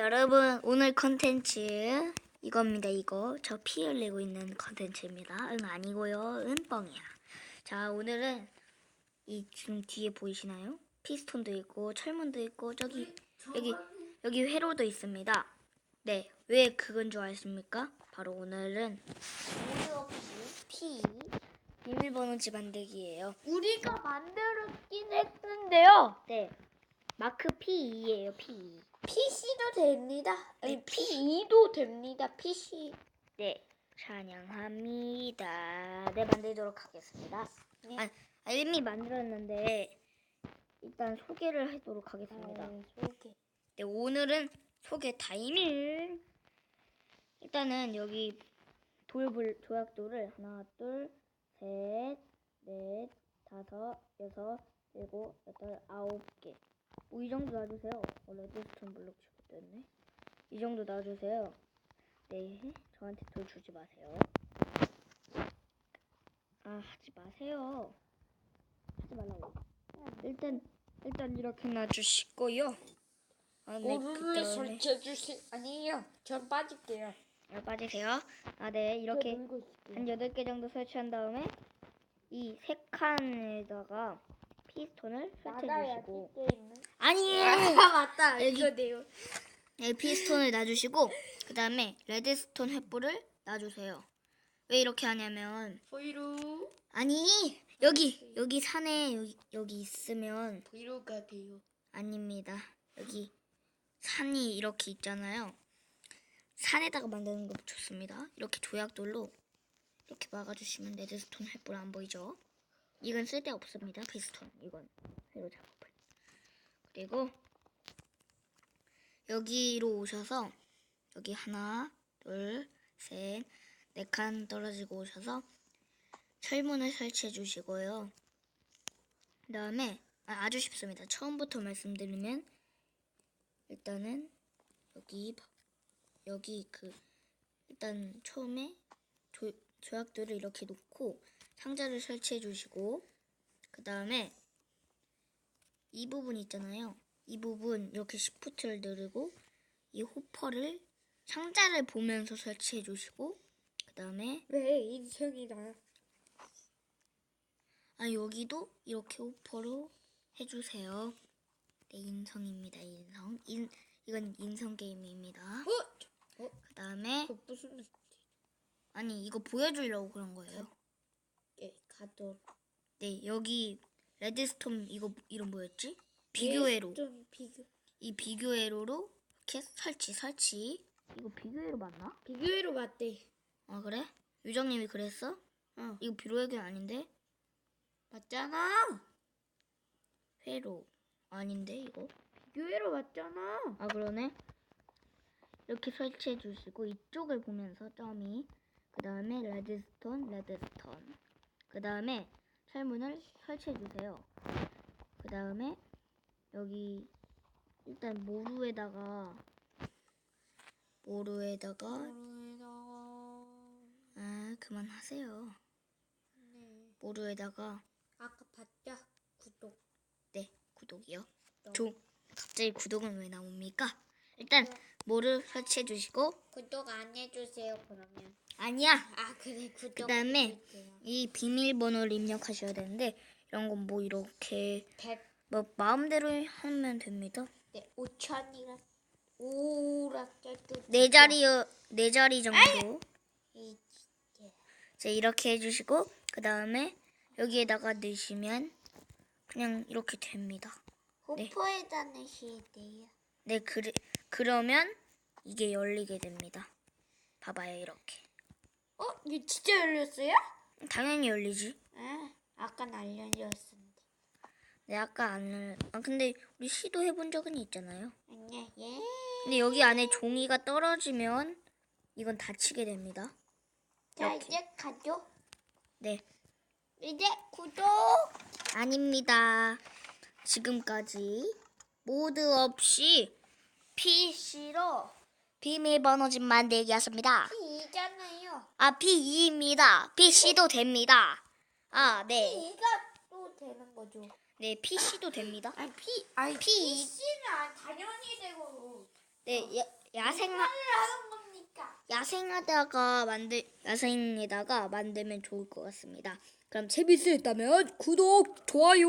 여러분 오늘 컨텐츠 이겁니다 이거. 저 피 흘리고 있는 컨텐츠입니다. 응 아니고요 은 뻥이야. 자 오늘은 이 지금 뒤에 보이시나요? 피스톤도 있고 철문도 있고 저기 여기 여기 회로도 있습니다. 네 왜 그건 줄 아십니까? 바로 오늘은 피 비밀번호지 만들기예요 우리가 만들었긴 했는데요. 네 마크 P2예요 P2 PC도 됩니다. 아니 네, P2도 됩니다. PC. 네, 찬양합니다. 네, 만들도록 하겠습니다. 네. 아, 아, 이미 만들었는데 일단 소개를 하도록 하겠습니다. 아, 소개. 네, 오늘은 소개 타임일. 일단은 여기 돌불 조약돌을 하나, 둘, 셋, 넷, 다섯, 여섯, 일곱, 여덟, 아홉 개. 뭐이 정도 놔주세요. 어, 레드스톤 블록 잘못됐네. 이 정도 놔주세요. 네, 저한테 돌 주지 마세요. 아, 하지 마세요. 하지 말라고. 일단 일단 이렇게 놔주시고요. 아, 네, 오르르 그다음에 설치해 주세요. 아니에요. 전 빠질게요. 아, 빠지세요. 아, 네, 이렇게 놀고 있을게요. 한 8개 정도 설치한 다음에 이 세 칸에다가 피스톤을 설치해 나가야지 주시고 게임은. 아니에요. 아 맞다. 여기. 이거네요. 네, 피스톤을 놔주시고 그 다음에 레드스톤 횃불을 놔주세요. 왜 이렇게 하냐면 브이로 아니 여기 여기 산에 여기, 여기 있으면 브이로가 돼요. 아닙니다. 여기 산이 이렇게 있잖아요. 산에다가 만드는 거 좋습니다. 이렇게 조약돌로 이렇게 막아주시면 레드스톤 횃불 안 보이죠? 이건 쓸데 없습니다. 피스톤 이건 회로 작업을. 그리고 여기로 오셔서 여기 하나, 둘, 셋, 네 칸 떨어지고 오셔서 철문을 설치해 주시고요. 그 다음에 아, 아주 쉽습니다. 처음부터 말씀드리면 일단은 여기 봐- 여기 그 일단 처음에 조, 조약들을 이렇게 놓고 상자를 설치해 주시고 그 다음에 이 부분 있잖아요. 이 부분 이렇게 시프트를 누르고 이 호퍼를 상자를 보면서 설치해 주시고 그 다음에 왜 인성이다. 아 여기도 이렇게 호퍼로 해주세요. 네 인성입니다. 인성. 인 이건 인성 게임입니다. 어? 그 다음에 그 무슨 아니 이거 보여주려고 그런 거예요. 게 가도 네 여기 레드스톤 이거 이름 뭐였지? 비교 회로. 좀 비교. 이 비교 회로로 이렇게 설치 설치. 이거 비교 회로 맞나? 비교회로 맞대. 아 그래? 유정님이 그랬어? 어. 이거 비료회계 아닌데? 맞잖아. 회로 아닌데 이거? 비교회로 맞잖아. 아 그러네. 이렇게 설치해 주시고 이쪽을 보면서 점이 그 다음에 레드스톤 레드스톤 그 다음에 철문을 설치해 주세요. 그 다음에 여기 일단 모루에다가 모루에다가 아 그만하세요. 네. 모루에다가 아까 봤죠? 구독. 네 구독이요. 구독. 조 갑자기 구독은 왜 나옵니까? 일단 모루 설치해 주시고 구독 안 해주세요 그러면. 아니야 아 그래 구독. 그다음에 해줄게요. 이 비밀번호를 입력하셔야 되는데 이런 건 뭐 이렇게 백. 뭐 마음대로 하면 됩니다. 네 5천이라. 오락자도. 네 자리요 네 자리 정도. 이 이제 이렇게 해주시고 그 다음에 여기에다가 넣으시면 그냥 이렇게 됩니다. 네. 호포에다 넣으셔야 돼요. 네 그래 그러면 이게 열리게 됩니다. 봐봐요 이렇게. 어? 이거 진짜 열렸어요? 당연히 열리지. 아, 아까 안 열렸었는데. 네 아까 안. 아 근데 우리 시도해 본 적은 있잖아요. 아니야, 예. 근데 여기 안에 종이가 떨어지면 이건 닫히게 됩니다. 자, 이렇게. 이제 가죠. 네, 이제 구독. 아닙니다. 지금까지 모드 없이 PC로 비밀번호 집 만들기였습니다. 이잖아요. 아, P2입니다. PC도 됩니다. 아, 네. 이가 또 되는 거죠. 네, PC도 됩니다. 아니, P, 아니, P. PC는 당연히 되고. 네, 야, 야생하 하는 겁니까? 야생하다가 만들 야생에다가 만들면 좋을 것 같습니다. 그럼 재밌으셨다면 구독, 좋아요.